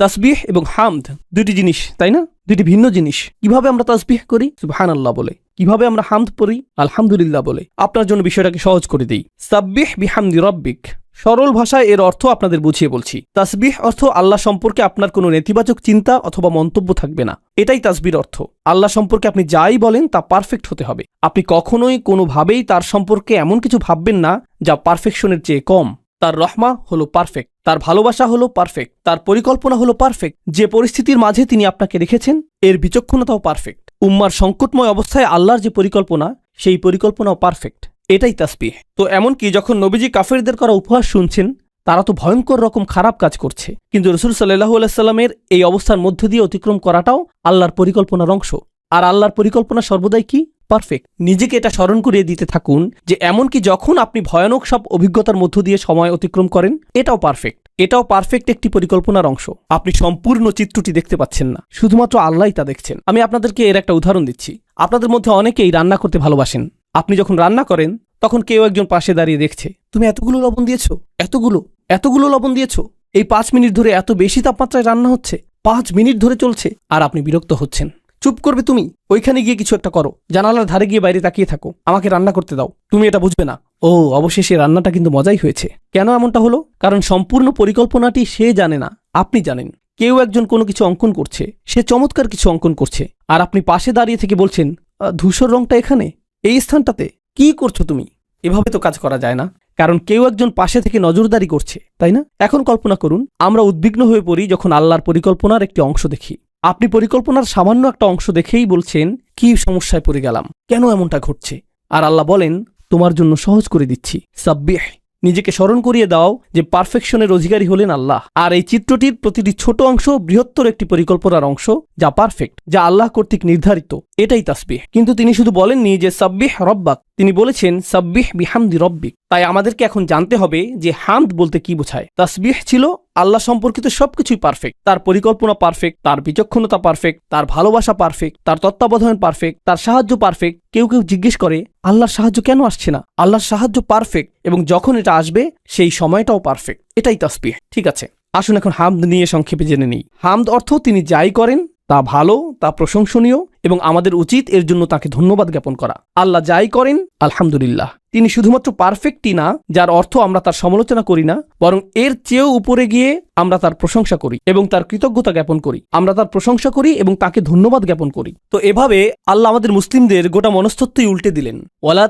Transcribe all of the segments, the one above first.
তাসবিহ এবং হামদ দুটি জিনিস, তাই না? দুটি ভিন্ন জিনিস। কীভাবে আমরা তাসবিহ করি? সুবহান আল্লাহ বলে। কীভাবে আমরা হামদ পড়ি? আলহামদুলিল্লাহ বলে। আপনার জন্য বিষয়টাকে সহজ করে দিই। সাব্বিহ বিহামদি রব্বিক। সরল ভাষায় এর অর্থ আপনাদের বুঝিয়ে বলছি। তাসবিহ অর্থ আল্লাহ সম্পর্কে আপনার কোনো নেতিবাচক চিন্তা অথবা মন্তব্য থাকবে না। এটাই তাসবির অর্থ। আল্লাহ সম্পর্কে আপনি যাই বলেন, তা পারফেক্ট হতে হবে। আপনি কখনোই কোনোভাবেই তার সম্পর্কে এমন কিছু ভাববেন না, যা পারফেকশনের চেয়ে কম। তার রহমা হলো পারফেক্ট তার ভালোবাসা হলো পারফেক্ট তার পরিকল্পনা হলো পারফেক্ট যে পরিস্থিতির মাঝে তিনি আপনাকে রেখেছেন, এর বিচক্ষণতাও পারফেক্ট উম্মার সংকটময় অবস্থায় আল্লাহর যে পরিকল্পনা, সেই পরিকল্পনাও পারফেক্ট এটাই তাসবিহ। তো এমনকি যখন নবীজি কাফেরদের করা উপহাস শুনছেন, তারা তো ভয়ঙ্কর রকম খারাপ কাজ করছে। কিন্তু রসুল সাল্লাহু আলাইস্লামের এই অবস্থার মধ্য দিয়ে অতিক্রম করাটাও আল্লাহর পরিকল্পনার অংশ। আর আল্লাহর পরিকল্পনা সর্বদাই কি? পারফেক্ট নিজেকে এটা স্মরণ করিয়ে দিতে থাকুন যে এমনকি যখন আপনি ভয়ানক সব অভিজ্ঞতার মধ্য দিয়ে সময় অতিক্রম করেন, এটাও পারফেক্ট এটাও পারফেক্ট একটি পরিকল্পনার অংশ। আপনি সম্পূর্ণ চিত্রটি দেখতে পাচ্ছেন না। শুধুমাত্র আল্লাহই তা দেখছেন। আমি আপনাদেরকে এর একটা উদাহরণ দিচ্ছি। আপনাদের মধ্যে অনেকেই রান্না করতে ভালোবাসেন। আপনি যখন রান্না করেন, তখন কেউ একজন পাশে দাঁড়িয়ে দেখছে, তুমি এতগুলো লবণ দিয়েছ? এতগুলো? এতগুলো লবণ দিয়েছ? এই পাঁচ মিনিট ধরে এত বেশি তাপমাত্রায় রান্না হচ্ছে? পাঁচ মিনিট ধরে চলছে? আর আপনি বিরক্ত হচ্ছেন। চুপ করবে তুমি? ওইখানে গিয়ে কিছু একটা করো। জানালার ধারে গিয়ে বাইরে তাকিয়ে থাকো। আমাকে রান্না করতে দাও। তুমি এটা বুঝবে না। ও, অবশেষে রান্নাটা কিন্তু মজাই হয়েছে। কেন এমনটা হলো? কারণ সম্পূর্ণ পরিকল্পনাটি সে জানে না। আপনি জানেন। কেউ একজন কোনো কিছু অঙ্কন করছে। সে চমৎকার কিছু অঙ্কন করছে। আর আপনি পাশে দাঁড়িয়ে থেকে বলছেন ধূসর রংটা এখানে? এই স্থানটাতে? কি করছ তুমি? এভাবে তো কাজ করা যায় না। কারণ কেউ একজন পাশে থেকে নজরদারি করছে, তাই না? এখন কল্পনা করুন, আমরা উদ্বিগ্ন হয়ে পড়ি যখন আল্লাহর পরিকল্পনার একটি অংশ দেখি। আপনি পরিকল্পনার সামান্য একটা অংশ দেখেই বলছেন, কি সমস্যায় পড়ে গেলাম? কেন এমনটা ঘটছে? আর আল্লাহ বলেন, তোমার জন্য সহজ করে দিচ্ছি। সাব্বিহ, নিজেকে স্মরণ করিয়ে দাও যে পারফেকশনের অধিকারী হলেন আল্লাহ। আর এই চিত্রটির প্রতিটি ছোট অংশ বৃহত্তর একটি পরিকল্পনার অংশ, যা পারফেক্ট, যা আল্লাহ কর্তৃক নির্ধারিত। এটাই তাসবিহ। কিন্তু তিনি শুধু বলেননি যে, সাব্বিহ রব্বাক। তিনি বলেছেন, সাব্বিহ বিহামদি রব্বিক। তাই আমাদেরকে এখন জানতে হবে যে হামদ বলতে কি বোঝায়। তাসবিহ ছিল আল্লাহ সম্পর্কিত সবকিছুই পারফেক্ট তার পরিকল্পনা পারফেক্ট তার বিচক্ষণতা পারফেক্ট তার ভালোবাসা পারফেক্ট তার তত্ত্বাবধান পারফেক্ট তার সাহায্য পারফেক্ট কেউ কেউ জিজ্ঞেস করে, আল্লাহর সাহায্য কেন আসছে না? আল্লাহর সাহায্য পারফেক্ট এবং যখন এটা আসবে, সেই সময়টাও পারফেক্ট এটাই তাসবিহ। ঠিক আছে, আসুন এখন হামদ নিয়ে সংক্ষেপে জেনে নিই। হামদ অর্থ তিনি যাই করেন, তা ভালো, তা প্রশংসনীয় এবং আমাদের উচিত এর জন্য তাকে ধন্যবাদ জ্ঞাপন করা। আল্লাহ যাই করেন, আলহামদুলিল্লাহ। তিনি শুধুমাত্র পারফেক্টই না, যার অর্থ আমরা তার সমালোচনা করি না, বরং এর চেয়েও উপরে গিয়ে আমরা তার প্রশংসা করি এবং তার কৃতজ্ঞতা জ্ঞাপন করি। আমরা তার প্রশংসা করি এবং তাকে ধন্যবাদ জ্ঞাপন করি। তো এভাবে আল্লাহ আমাদের মুসলিমদের গোটা মনস্তত্বই উল্টে দিলেন। ওয়ালা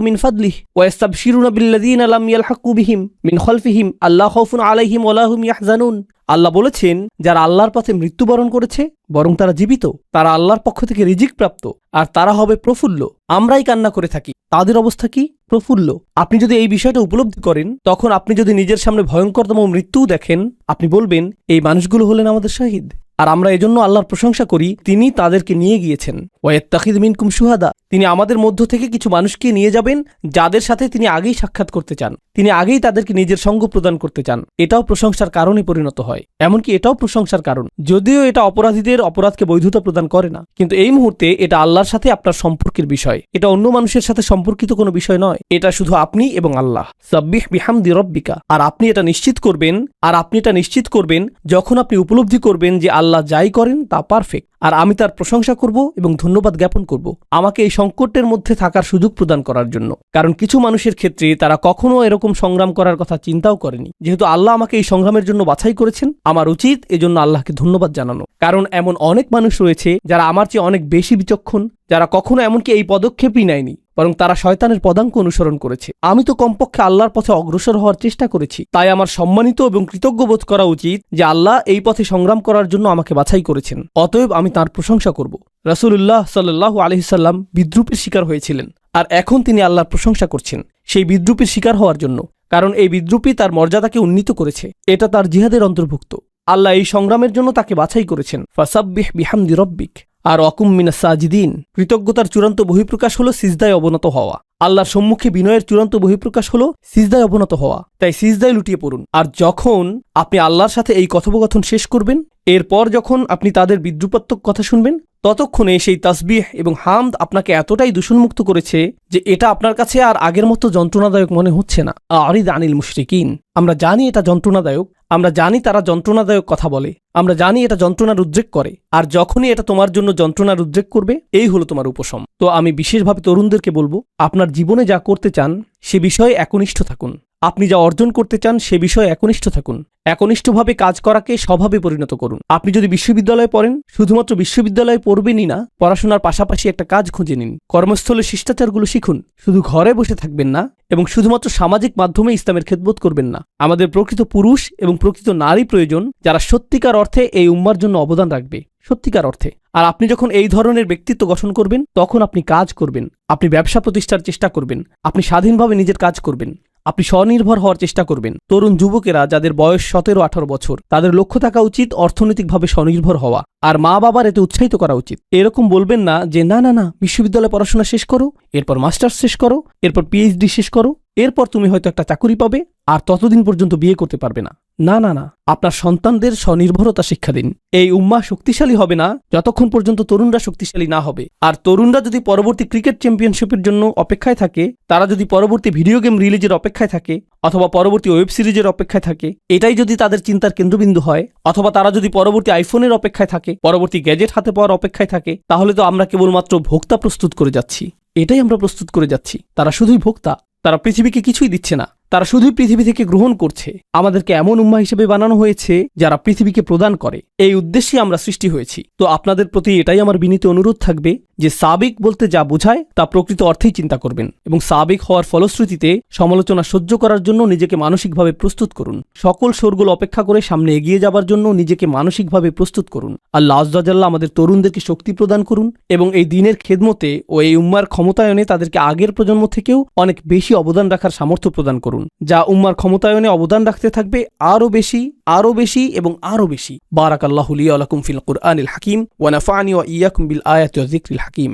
মিন ফাদলিহি ওয়া ইয়াস্তাবশিরুনা বিল্লাযীনা লাম ইয়ালহাকু বিহিম খালফিহিম আল্লা খাউফুন আলাইহিম আলাহুম ইয়াহজানুন। আল্লাহ বলেছেন, যারা আল্লাহর পথে মৃত্যুবরণ করেছে, বরং তারা জীবিত, তারা আল্লাহর পক্ষ থেকে রিজিক প্রাপ্ত, আর তারা হবে প্রফুল্ল। আমরাই কান্না করে থাকি। তাদের অবস্থা কি? প্রফুল্ল। আপনি যদি এই বিষয়টা উপলব্ধি করেন, তখন আপনি যদি নিজের সামনে ভয়ঙ্করতম মৃত্যু দেখেন, আপনি বলবেন, এই মানুষগুলো হলেন আমাদের শহীদ। আর আমরা এজন্য আল্লাহর প্রশংসা করি, তিনি তাদেরকে নিয়ে গিয়েছেন। ওয়েত্তাখিদ মিনকুম সুহাদা তিনি আমাদের মধ্য থেকে কিছু মানুষকে নিয়ে যাবেন, যাদের সাথে তিনি আগেই সাক্ষাৎ করতে চান। তিনি আগেই তাদেরকে নিজের সঙ্গ প্রদান করতে চান। এটাও প্রশংসার কারণে পরিণত হয়। এমনকি এটাও প্রশংসার কারণ। যদিও এটা অপরাধীদের অপরাধকে বৈধতা প্রদান করে না। কিন্তু এই মুহূর্তে এটা আল্লাহর সাথে আপনার সম্পর্কের বিষয়। এটা অন্য মানুষের সাথে সম্পর্কিত কোনো বিষয় নয়। এটা শুধু আপনি এবং আল্লাহ। সাব্বিহ বিহামদি রব্বিকা। আর আপনি এটা নিশ্চিত করবেন, আর আপনি এটা নিশ্চিত করবেন, যখন আপনি উপলব্ধি করবেন যে আল্লাহ যাই করেন তা পারফেক্ট আর আমি তার প্রশংসা করব এবং ধন্যবাদ জ্ঞাপন করব আমাকে এই সংকটের মধ্যে থাকার সুযোগ প্রদান করার জন্য। কারণ কিছু মানুষের ক্ষেত্রে তারা কখনো এরকম সংগ্রাম করার কথা চিন্তাও করেনি। যেহেতু আল্লাহ আমাকে এই সংগ্রামের জন্য বাছাই করেছেন, আমার উচিত এজন্য আল্লাহকে ধন্যবাদ জানানো। কারণ এমন অনেক মানুষ রয়েছে যারা আমার চেয়ে অনেক বেশি বিচক্ষণ, যারা কখনো এমনকি এই পদক্ষেপই নেয়নি। বরং তারা শয়তানের পদাঙ্ক অনুসরণ করেছে। আমি তো কমপক্ষে আল্লাহর পথে অগ্রসর হওয়ার চেষ্টা করেছি। তাই আমার সম্মানিত এবং কৃতজ্ঞ বোধ করা উচিত যে আল্লাহ এই পথে সংগ্রাম করার জন্য আমাকে বাছাই করেছেন। অতএব আমি তার প্রশংসা করব। রাসূলুল্লাহ সাল্লাহ আলহিসাল্লাম বিদ্রুপের শিকার হয়েছিলেন। আর এখন তিনি আল্লাহর প্রশংসা করছেন। সেই বিদ্রুপের শিকার হওয়ার জন্য। কারণ এই বিদ্রুপই তার মর্যাদাকে উন্নীত করেছে। এটা তার জিহাদের অন্তর্ভুক্ত। আল্লাহ এই সংগ্রামের জন্য তাকে বাছাই করেছেন। ফাসাব্বিহ বিহামদি রব্বিক। আর অকুম মিনা সাজিদিন। কৃতজ্ঞতার চূড়ান্ত বহিঃপ্রকাশ হলো সিজদায় অবনত হওয়া। আল্লাহর সম্মুখে বিনয়ের চূড়ান্ত বহিঃপ্রকাশ হলো সিজদায় অবনত হওয়া। তাই সিজদায় লুটিয়ে পড়ুন। আর যখন আপনি আল্লাহর সাথে এই কথোপকথন শেষ করবেন, এরপর যখন আপনি তাদের বিদ্রুপাত্মক কথা শুনবেন ততক্ষণে সেই তাসবিহ এবং হামদ আপনাকে এতটাই দূষণমুক্ত করেছে যে এটা আপনার কাছে আর আগের মতো যন্ত্রণাদায়ক মনে হচ্ছে না। আরিদ আনিল মুশরিকিন। আমরা জানি এটা যন্ত্রণাদায়ক, আমরা জানি তারা যন্ত্রণাদায়ক কথা বলে, আমরা জানি এটা যন্ত্রণার উদ্রেক করে, আর যখনই এটা তোমার জন্য যন্ত্রণার উদ্রেক করবে, এই হলো তোমার উপশম। তো আমি বিশেষভাবে তরুণদেরকে বলব, আপনার জীবনে যা করতে চান, সে বিষয়ে একনিষ্ঠ থাকুন। আপনি যা অর্জন করতে চান সে বিষয়ে একনিষ্ঠ থাকুন। একনিষ্ঠভাবে কাজ করাকে স্বভাবে পরিণত করুন। আপনি যদি বিশ্ববিদ্যালয়ে পড়েন, শুধুমাত্র বিশ্ববিদ্যালয়ে পড়বেনই না, পড়াশোনার পাশাপাশি একটা কাজ খুঁজে নিন। কর্মস্থলে শিষ্টাচারগুলো শিখুন। শুধু ঘরে বসে থাকবেন না, এবং শুধুমাত্র সামাজিক মাধ্যমে ইসলামের খেদবোধ করবেন না। আমাদের প্রকৃত পুরুষ এবং প্রকৃত নারী প্রয়োজন, যারা সত্যিকার অর্থে এই উম্মার জন্য অবদান রাখবে। সত্যিকার অর্থে। আর আপনি যখন এই ধরনের ব্যক্তিত্ব গঠন করবেন, তখন আপনি কাজ করবেন। আপনি ব্যবসা প্রতিষ্ঠার চেষ্টা করবেন। আপনি স্বাধীনভাবে নিজের কাজ করবেন। আপনি স্বনির্ভর হওয়ার চেষ্টা করবেন। তরুণ যুবকেরা যাদের বয়স সতেরো আঠারো বছর, তাদের লক্ষ্য থাকা উচিত অর্থনৈতিকভাবে স্বনির্ভর হওয়া আর মা বাবার এতে উৎসাহিত করা উচিত। এরকম বলবেন না যে, না না না, বিশ্ববিদ্যালয়ে পড়াশোনা শেষ করো, এরপর মাস্টার্স শেষ করো, এরপর পিএইচডি শেষ করো, এরপর তুমি হয়তো একটা চাকুরি পাবে আর ততদিন পর্যন্ত বিয়ে করতে পারবে না। না না না। আপনার সন্তানদের স্বনির্ভরতা শিক্ষা দিন। এই উম্মা শক্তিশালী হবে না, যতক্ষণ পর্যন্ত তরুণরা শক্তিশালী না হবে। আর তরুণরা যদি পরবর্তী ক্রিকেট চ্যাম্পিয়নশিপের জন্য অপেক্ষায় থাকে, তারা যদি পরবর্তী ভিডিও গেম রিলিজের অপেক্ষায় থাকে, অথবা পরবর্তী ওয়েব সিরিজের অপেক্ষায় থাকে, এটাই যদি তাদের চিন্তার কেন্দ্রবিন্দু হয়, অথবা তারা যদি পরবর্তী আইফোনের অপেক্ষায় থাকে, পরবর্তী গ্যাজেট হাতে পাওয়ার অপেক্ষায় থাকে, তাহলে তো আমরা কেবলমাত্র ভোক্তা প্রস্তুত করে যাচ্ছি। এটাই আমরা প্রস্তুত করে যাচ্ছি। তারা শুধুই ভোক্তা, তারা পৃথিবীকে কিছুই দিচ্ছে না। তারা শুধুই পৃথিবী থেকে গ্রহণ করছে। আমাদেরকে এমন উম্মা হিসেবে বানানো হয়েছে, যারা পৃথিবীকে প্রদান করে। এই উদ্দেশ্যে আমরা সৃষ্টি হয়েছি। তো আপনাদের প্রতি এটাই আমার বিনীত অনুরোধ থাকবে, যে সাবিক বলতে যা বোঝায়, তা প্রকৃত অর্থেই চিন্তা করবেন। এবং সাবিক হওয়ার ফলশ্রুতিতে সমালোচনা সহ্য করার জন্য নিজেকে মানসিকভাবে প্রস্তুত করুন। সকল শোরগুলো অপেক্ষা করে সামনে এগিয়ে যাবার জন্য নিজেকে মানসিকভাবে প্রস্তুত করুন। আল্লাহ আজ্লাহ আমাদের তরুণদেরকে শক্তি প্রদান করুন এবং এই দিনের খেদমতে ও এই উম্মার ক্ষমতায়নে তাদেরকে আগের প্রজন্ম থেকেও অনেক বেশি অবদান রাখার সামর্থ্য প্রদান করুন। যা উম্মার ক্ষমতায়নে অবদান রাখতে থাকবে আরও বেশি আরও বেশি এবং আরও বেশি। বারাক আল্লাহ আলাকুম ফিল কুরআনিল হাকিম ওয়ানাফানি ওয়া ইয়াকুম বিল আয়াত জিক্রিল হাকিম।